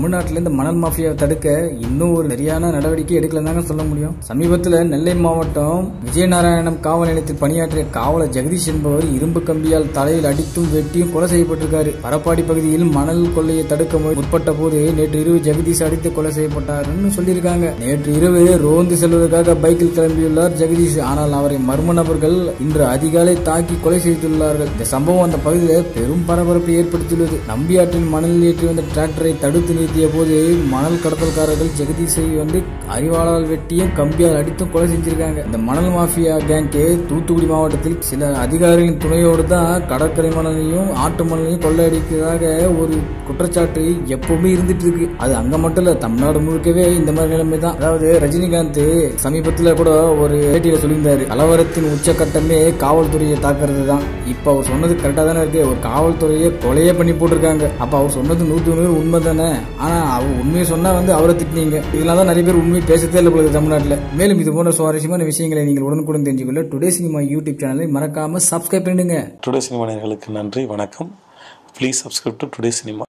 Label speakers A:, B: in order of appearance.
A: தமிழ்நாட்டில் இந்த மணல் மாஃபியாவை தடுக்க இன்னும் ஒரு சரியான நடவடிக்கை எடுக்கலன்னு சொல்ல முடியும். சமீபத்தில் நெல்லை மாவட்டம் விஜயநாராயணம் காவல் நிலையத்தில் பணியாற்றிய காவலர் ஜெகதீஷ் என்பவர் இரும்பு கம்பியால் தலையில் அடித்தும் வெட்டியும் கொலை செய்யப்பட்டிருக்காரு. பரப்பாடி பகுதியில் மணல் கொள்ளையை தடுக்க முற்பட்ட போது நேற்று இரவு ஜெகதீஷ் அடித்து கொலை செய்யப்பட்டார்னு சொல்லியிருக்காங்க. நேற்று இரவு ரோந்து செல்வதற்காக பைக்கில் கிளம்பியுள்ளார் ஜெகதீஷ். ஆனால் அவரை மர்ம நபர்கள் இன்று அதிகாலை தாக்கி கொலை செய்துள்ளார்கள். இந்த சம்பவம் அந்த பகுதியில் பெரும் பரபரப்பை ஏற்படுத்தியுள்ளது. நம்பியாற்றில் மணல் ஏற்றி வந்த டிராக்டரை தடுத்து நிறுத்திய போது மணல் கடத்தல்காரர்கள் ஜெகதீஷை வந்து அறிவாளால் வெட்டியும் கம்பியால் அடித்தும் கொலை செஞ்சிருக்காங்க. இந்த மணல் மாஃபியா கேங்கே தூத்துக்குடி மாவட்டத்தில் சில அதிகாரிகளின் துணையோடு தான் கடற்கரை மணலையும் ஆட்டு மணலையும் கொள்ளையடிக்கிறதாக ஒரு குற்றச்சாட்டு எப்பவுமே இருந்துட்டு இருக்கு. அது அங்க மட்டும் இல்ல தமிழ்நாடு முழுக்கவே இந்த மாதிரி நிலைமை தான். அதாவது ரஜினிகாந்த் சமீபத்துல கூட ஒரு பேட்டியில சொல்லியிருந்தாரு கலவரத்தின் உச்சக்கட்டமே காவல்துறையை தாக்குறது தான். இப்ப அவர் சொன்னது கரெக்டா தானே இருக்கு. ஒரு காவல்துறையை கொலையே பண்ணி போட்டிருக்காங்க. அப்ப அவர் சொன்னது நூத்தி நூறு உண்மை தானே? ஆனா அவர் உண்மையை சொன்னா வந்து அவரை திட்டினீங்க. இதெல்லாம் தான் நிறைய பேர் உண்மை பேசத்தே இல்லை போல தமிழ்நாட்டில். மேலும் இது போன்ற சுவாரஸ்யமான விஷயங்களை நீங்கள் உடனுக்குடன் தெரிஞ்சுக்கொள்ள டுடே சினிமா யூடியூப் சேனலை மறக்காம சப்ஸ்கிரைப் பண்ணிடுங்க.
B: டுடே சினிமா நேர்களுக்கு நன்றி வணக்கம். Please subscribe to today cinema